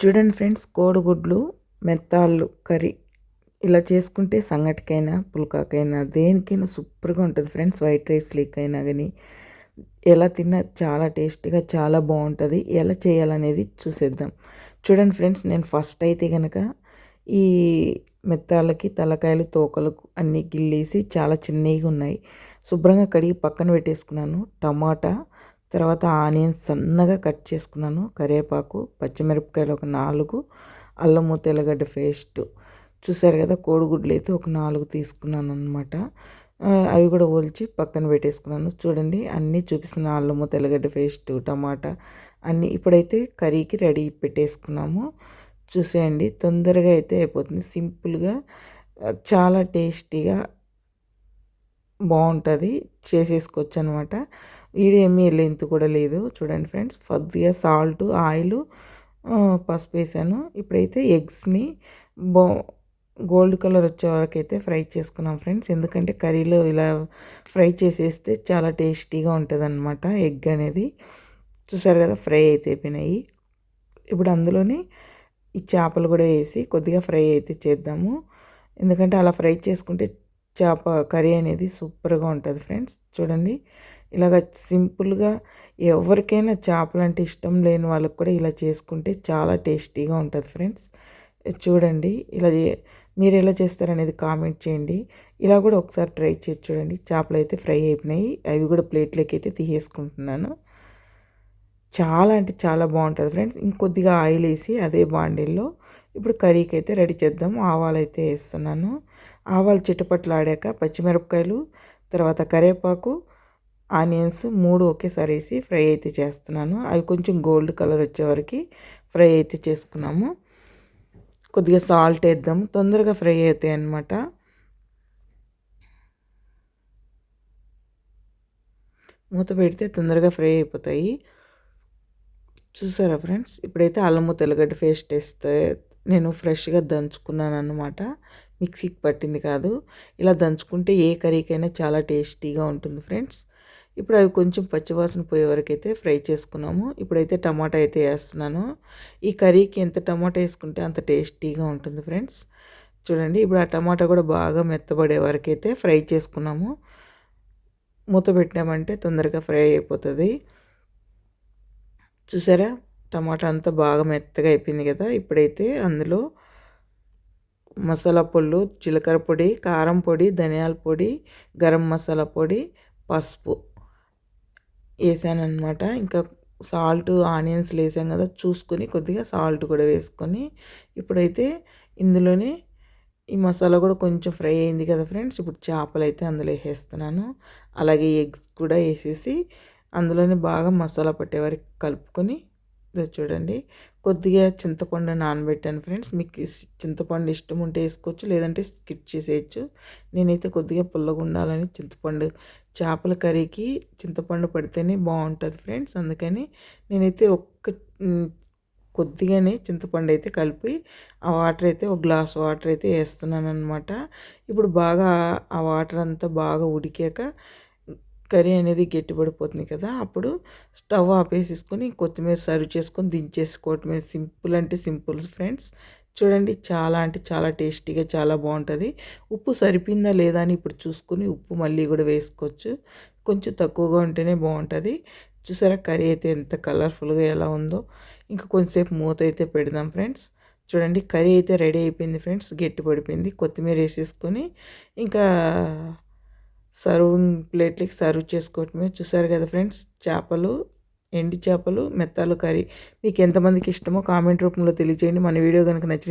చూడండి ఫ్రెండ్స్ కోడిగుడ్లు మెత్తాళ్ళు కర్రీ ఇలా చేసుకుంటే సంగటికైనా పుల్కాకైనా దేనికైనా సూపర్గా ఉంటుంది ఫ్రెండ్స్. వైట్ రైస్ లీక్ అయినా కానీ ఎలా తిన్నా చాలా టేస్టీగా చాలా బాగుంటుంది. ఎలా చేయాలనేది చూసేద్దాం. చూడండి ఫ్రెండ్స్ నేను ఫస్ట్ అయితే కనుక ఈ మెత్తాలకి తలకాయలు తోకలకు అన్నీ గిల్లేసి చాలా చిన్నగా ఉన్నాయి. శుభ్రంగా కడిగి పక్కన పెట్టేసుకున్నాను. టమాటా తర్వాత ఆనియన్స్ సన్నగా కట్ చేసుకున్నాను. కరివేపాకు పచ్చిమిరపకాయలు ఒక నాలుగు అల్లము తెల్లగడ్డ పేస్ట్. చూసారు కదా కోడిగుడ్లు అయితే ఒక నాలుగు తీసుకున్నాను అనమాట అవి కూడా ఒలిచి పక్కన పెట్టేసుకున్నాను. చూడండి అన్నీ చూపిస్తున్న అల్లము తెల్లగడ్డ పేస్ట్ టమాటా అన్నీ ఇప్పుడైతే కర్రీకి రెడీ పెట్టేసుకున్నాము. చూసేయండి తొందరగా అయితే అయిపోతుంది. సింపుల్గా చాలా టేస్టీగా బాగుంటుంది. చేసేసుకోవచ్చు అనమాట వీడియో లెంత్ కూడా లేదు. చూడండి ఫ్రెండ్స్ కొద్దిగా సాల్ట్ ఆయిల్ పసుపు వేసాను. ఇప్పుడైతే ఎగ్స్ని బో గోల్డ్ కలర్ వచ్చే వరకు అయితే ఫ్రై చేసుకున్నాం ఫ్రెండ్స్. ఎందుకంటే కర్రీలో ఇలా ఫ్రై చేసేస్తే చాలా టేస్టీగా ఉంటుంది అనమాట ఎగ్ అనేది. చూసారు కదా ఫ్రై అయితే అయిపోయినాయి. ఇప్పుడు అందులోని ఈ చేపలు కూడా వేసి కొద్దిగా ఫ్రై అయితే చేద్దాము. ఎందుకంటే అలా ఫ్రై చేసుకుంటే చేప కర్రీ అనేది సూపర్గా ఉంటుంది ఫ్రెండ్స్. చూడండి ఇలాగ సింపుల్గా ఎవరికైనా చేపలు అంటే ఇష్టం లేని వాళ్ళకి కూడా ఇలా చేసుకుంటే చాలా టేస్టీగా ఉంటుంది ఫ్రెండ్స్. చూడండి ఇలా మీరు ఎలా చేస్తారనేది కామెంట్ చేయండి. ఇలా కూడా ఒకసారి ట్రై చేసి చూడండి. చేపలు అయితే ఫ్రై అయిపోయినాయి. అవి కూడా ప్లేట్లోకి అయితే తీసేసుకుంటున్నాను. చాలా అంటే చాలా బాగుంటుంది ఫ్రెండ్స్. ఇంకొద్దిగా ఆయిల్ వేసి అదే బాండిల్లో ఇప్పుడు కర్రీకి అయితే రెడీ చేద్దాం. ఆవాలు అయితే వేస్తున్నాను. ఆవాలు చిట్టుపట్లు ఆడాక పచ్చిమిరపకాయలు తర్వాత కరివేపాకు ఆనియన్స్ మూడు ఒకేసారి వేసి ఫ్రై అయితే చేస్తున్నాను. అవి కొంచెం గోల్డ్ కలర్ వచ్చేవరకు ఫ్రై అయితే చేసుకున్నాము. కొద్దిగా సాల్ట్ వేద్దాం. తొందరగా ఫ్రై అవుతాయి అన్నమాట. మూత పెడితే తొందరగా ఫ్రై అయిపోతాయి. చూసారా ఫ్రెండ్స్? ఇప్పుడైతే అల్లము తెల్లగడ్డ పేస్ట్ వేస్తే నేను ఫ్రెష్గా దంచుకున్నాను అనమాట మిక్సీకి పట్టింది కాదు. ఇలా దంచుకుంటే ఏ కర్రీకైనా చాలా టేస్టీగా ఉంటుంది ఫ్రెండ్స్. ఇప్పుడు అవి కొంచెం పచ్చివాసన పోయే వరకు అయితే ఫ్రై చేసుకున్నాము. ఇప్పుడైతే టమాటా అయితే వేస్తున్నాను. ఈ కర్రీకి ఎంత టమాటా వేసుకుంటే అంత టేస్టీగా ఉంటుంది ఫ్రెండ్స్. చూడండి ఇప్పుడు ఆ టమాటా కూడా బాగా మెత్తబడే వరకు అయితే ఫ్రై చేసుకున్నాము. మూత పెట్టినామంటే తొందరగా ఫ్రై అయిపోతుంది. చూసారా? టమాటా అంతా బాగా మెత్తగా అయిపోయింది కదా. ఇప్పుడైతే అందులో మసాలా పొళ్ళు జీలకర్ర పొడి కారం పొడి ధనియాల పొడి గరం మసాలా పొడి పసుపు. వేసాను ఇంకా సాల్ట్ ఆనియన్స్ వేసాం కదా చూసుకొని కొద్దిగా సాల్ట్ కూడా వేసుకొని ఇప్పుడైతే ఇందులోనే ఈ మసాలా కూడా కొంచెం ఫ్రై అయింది కదా ఫ్రెండ్స్ ఇప్పుడు చేపలు అయితే అందులో వేసేస్తున్నాను. అలాగే ఎగ్స్ కూడా వేసేసి అందులోనే బాగా మసాలా పట్టే వరకు కలుపుకొని చూడండి. కొద్దిగా చింతపండు నానబెట్టాను ఫ్రెండ్స్. మీకు చింతపండు ఇష్టం ఉంటే వేసుకోవచ్చు లేదంటే స్కిట్ చేసేయచ్చు. నేనైతే కొద్దిగా పుల్లగా ఉండాలని చింతపండు చేపల కర్రీకి చింతపండు పడితేనే బాగుంటుంది ఫ్రెండ్స్. అందుకని నేనైతే ఒక్క కొద్దిగానే చింతపండు అయితే కలిపి ఆ వాటర్ అయితే ఒక గ్లాస్ వాటర్ అయితే వేస్తున్నాను అనమాట ఇప్పుడు బాగా ఆ వాటర్ అంతా బాగా ఉడికాక కర్రీ అనేది గట్టిపడిపోతుంది కదా అప్పుడు స్టవ్ ఆపేసేసుకొని కొత్తిమీర సర్వ్ చేసుకొని దించేసుకోవటమే. సింపుల్ అంటే సింపుల్ ఫ్రెండ్స్. చూడండి చాలా అంటే చాలా టేస్టీగా చాలా బాగుంటుంది. ఉప్పు సరిపోయిందా లేదా అని ఇప్పుడు చూసుకొని ఉప్పు మళ్ళీ కూడా వేసుకోవచ్చు. కొంచెం తక్కువగా ఉంటేనే బాగుంటుంది. చూసారా కర్రీ అయితే ఎంత కలర్ఫుల్గా ఎలా ఉందో. ఇంకా కొంచెంసేపు మూత అయితే పెడదాం ఫ్రెండ్స్. చూడండి కర్రీ అయితే రెడీ అయిపోయింది ఫ్రెండ్స్. గట్టి పడిపోయింది కొత్తిమీర వేసేసుకొని ఇంకా సర్వింగ్ ప్లేట్లకి సర్వ్ చేసుకోవటమే. చూసారు కదా ఫ్రెండ్స్? చేపలు ఎండి చేపలు మెత్తాలు కర్రీ. మీకు ఎంతమందికి ఇష్టమో కామెంట్ రూపంలో తెలియజేయండి. మన వీడియో కనుక నచ్చిన